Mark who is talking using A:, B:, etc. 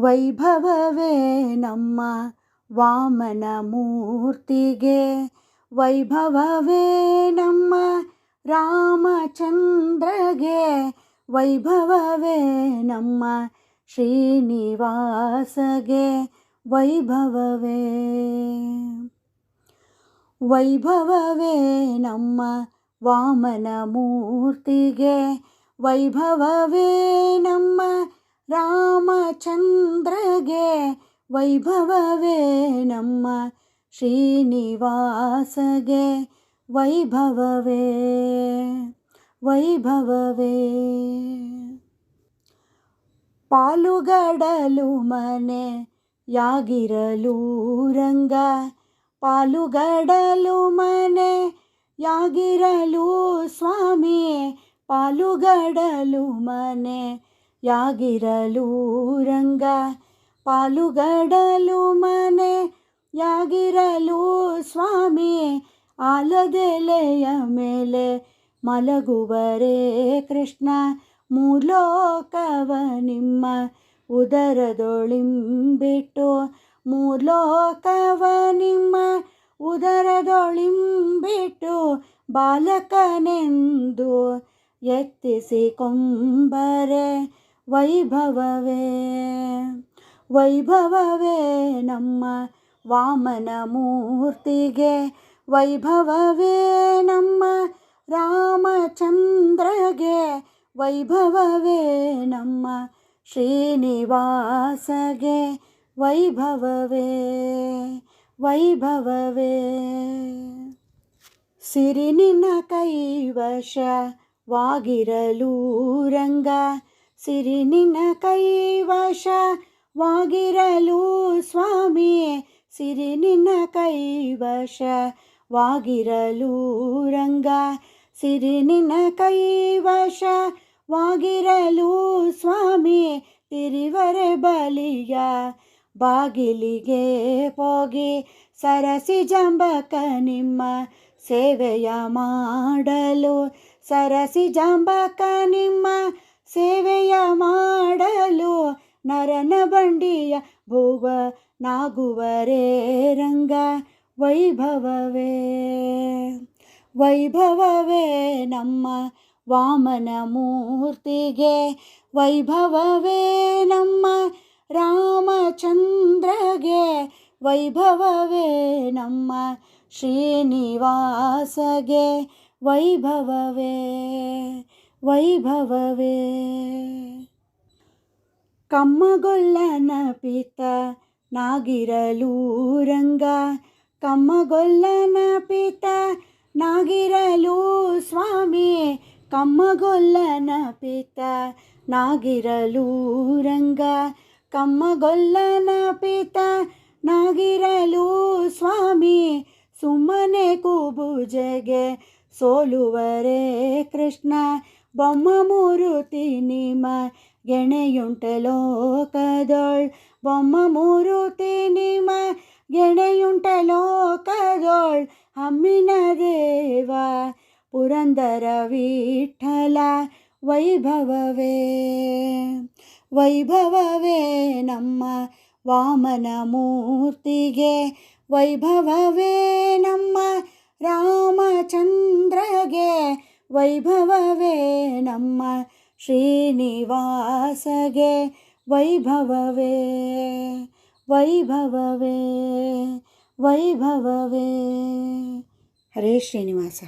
A: ವೈಭವವೇ ನಮ್ಮ ವಾಮನ ಮೂರ್ತಿಗೆ. ವೈಭವವೇ ನಮ್ಮ ರಾಮಚಂದ್ರಗೆ. ವೈಭವವೇ ನಮ್ಮ ಶ್ರೀನಿವಾಸಗೆ. ವೈಭವವೇ. ವೈಭವವೇ ನಮ್ಮ ವಾಮನ ಮೂರ್ತಿಗೆ. ವೈಭವವೇ ನಮ್ಮ ರಾಮಚಂದ್ರಗೆ ವೈಭವವೇ ನಮ್ಮ ಶ್ರೀನಿವಾಸಗೆ ವೈಭವವೇ ವೈಭವವೇ. ಪಾಲುಗಡಲು ಮನೆ ಯಾಗಿರಲು ರಂಗ, ಪಾಲುಗಡಲು ಮನೆ ಯಾಗಿರಲು ಸ್ವಾಮಿ ಪಾಲುಗಡಲು ಮನೆ ಯಾಗಿರಲು ರಂಗ, ಪಾಲುಗಡಲು ಮನೆ, ಯಾಗಿರಲು ಸ್ವಾಮಿ, ಆಲದೆಲೆಯ ಮೇಲೆ ಮಲಗುವರೇ ಕೃಷ್ಣ, ಮೂರ್ಲೋಕವ ನಿಮ್ಮ ಉದರದೊಳಿಂಬಿಟ್ಟು, ಮೂರ್ಲೋಕವ ನಿಮ್ಮ ಉದರದೊಳಿಂಬಿಟ್ಟು ಬಾಲಕನೆಂದು ಎತ್ತಿಸಿಕೊಂಬರೆ ವೈಭವವೇ ವೈಭವವೇ ನಮ್ಮ ವಾಮನ ಮೂರ್ತಿಗೆ, ವೈಭವವೇ ನಮ್ಮ ರಾಮಚಂದ್ರಗೆ, ವೈಭವವೇ ನಮ್ಮ ಶ್ರೀನಿವಾಸಗೆ, ವೈಭವವೇ ವೈಭವವೇ. ಸಿರಿನಿನ ಕೈವಶವಾಗಿರಲು ರಂಗ ಸಿರಿನಿನ ಕೈವಶವಾಗಿರಲು ಸ್ವಾಮಿ ಸಿರಿ ಸಿರಿನಿನ ಕೈವಶವಾಗಿರಲು ರಂಗ. ಸಿರಿ ನಿನ್ನ ಕೈವಶವಾಗಿರಲು ಸ್ವಾಮಿ ತಿರಿವರೆ ಬಲಿಯ ಬಾಗಿಲಿಗೆ ಹೋಗಿ ಸರಸಿ ಜಂಬಕ ನಿಮ್ಮ ಸೇವೆಯ ಮಾಡಲು. ಸರಸಿ ಜಂಬಕ ನಿಮ್ಮ ಮಾಡಲು ನರನ ಬಂಡಿಯ ಭುವ ನಾಗುವರೇ ರಂಗ. ವೈಭವವೇ ವೈಭವವೇ ನಮ್ಮ ವಾಮನ ಮೂರ್ತಿಗೆ. ವೈಭವವೇ ನಮ್ಮ ರಾಮಚಂದ್ರಗೆ. ವೈಭವವೇ ನಮ್ಮ ಶ್ರೀನಿವಾಸಗೆ. ವೈಭವವೇ ವೈಭವವೇ. ಕಮ್ಮಗೊಲ್ಲನ ಪಿತ ನಾಗಿರಲೂರಂಗ ಕಮ್ಮಗೊಲ್ಲನ ಪಿತ ನಾಗಿರಲು ಸ್ವಾಮಿ. ಕಮ್ಮಗೊಲ್ಲನ ಪಿತ ನಾಗಿರಲು ರಂಗ. ಕಮ್ಮಗೊಲ್ಲನ ಪಿತ ನಾಗಿರಲು ಸ್ವಾಮಿ. ಸುಮ್ಮನೆ ಕೂಬುಜೆಗೆ ಸೋಲುವರೇ ಕೃಷ್ಣ. ಬೊಮ್ಮ ಮೂರುತಿ ನಿಮ್ಮ ಗೆಣೆಯುಂಟ ಲೋಕದೊಳ್ ಬೊಮ್ಮ ಮೂರುತಿ ನಿಮ್ಮ ಗೆಣೆಯುಂಟ ಲೋಕದೊಳ್ ಹಮ್ಮಿನ ದೇವ ಪುರಂದರ ವಿಠಲ ವೈಭವವೇ. ವೈಭವವೇ ನಮ್ಮ ವಾಮನ ಮೂರ್ತಿಗೆ, ವೈಭವವೇ ನಮ್ಮ ರಾಮಚಂದ್ರಗೆ, ವೈಭವವೇ ನಮ್ಮ ಶ್ರೀನಿವಾಸಗೆ ವೈಭವವೇ ವೈಭವವೇ ವೈಭವವೇ ಹರೇ ಶ್ರೀನಿವಾಸ